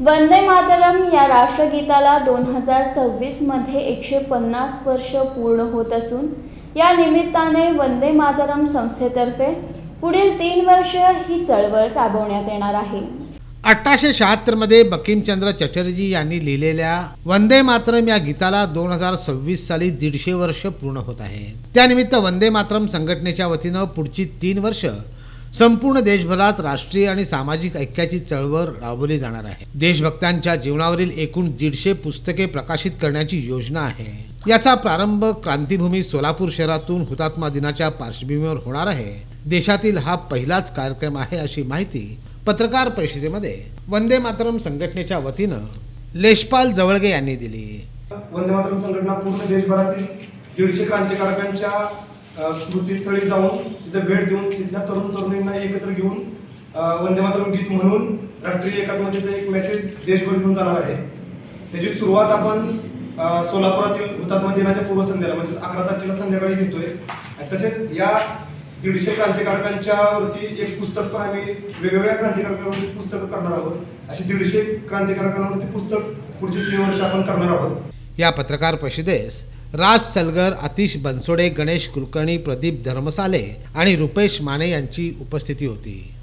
वंदे मातरम या राष्ट्रगीताला दोन हजार सव्वीसमध्ये एकशे पन्नास वर्ष पूर्ण होत असून या निमित्ताने वंदे मातरम संस्थेतर्फे पुढील तीन वर्ष ही चळवळ राबवण्यात येणार आहे. अठराशे शहात्तरमध्ये बकीमचंद्र चटर्जी यांनी लिहिलेल्या वंदे मातरम या गीताला दोन हजार सव्वीस साली दीडशे वर्ष पूर्ण होत आहे. त्यानिमित्त वंदे मातरम संघटनेच्या वतीनं पुढची तीन वर्ष संपूर्ण देशभरात राष्ट्रीय आणि सामाजिक ऐक्याची चळवळ राबवली जाणार आहे. देशभक्तांच्या जीवनावरील एकूण दीडशे पुस्तके प्रकाशित करण्याची योजना आहे. याचा प्रारंभ क्रांतीभूमी सोलापूर शहरातून हुतात्मा दिनाच्या पार्श्वभूमीवर होणार आहे. देशातील हा पहिलाच कार्यक्रम आहे अशी माहिती पत्रकार परिषदेमध्ये वंदे मातरम संघटनेच्या वतीनं लेशपाल जवळगे यांनी दिली. वंदे मातरम संघटना पूर्ण देशभरातील दीडशे क्रांतिकारकांच्या स्मृतीस्थळी जाऊन तिथे भेट देऊन तिथल्या तरुण तरुणींना एकत्र घेऊन वंदे मातरम गीत म्हणून राष्ट्रीय एकात्मतेचा एक मेसेज देशभर घेऊन जाणार आहे. त्याची सुरुवात आपण सोलापुरातील हुतात्मा दिनाच्या पूर्वसंध्येला म्हणजे अकरा तारखेला संध्याकाळी घेतोय. आणि तसेच या दीडशे क्रांतिकारकांच्या वरती एक पुस्तक पण आम्ही वेगवेगळ्या क्रांतिकारकांवरती पुस्तकं करणार आहोत. अशी दीडशे क्रांतिकारकांवरती पुस्तक पुढचे तीन वर्ष आपण करणार आहोत. या पत्रकार परिषदेस राज सलगर आतिश बनसोडे गणेश कुलकर्णी प्रदीप धर्मसाले आणि रुपेश माने यांची उपस्थिती होती.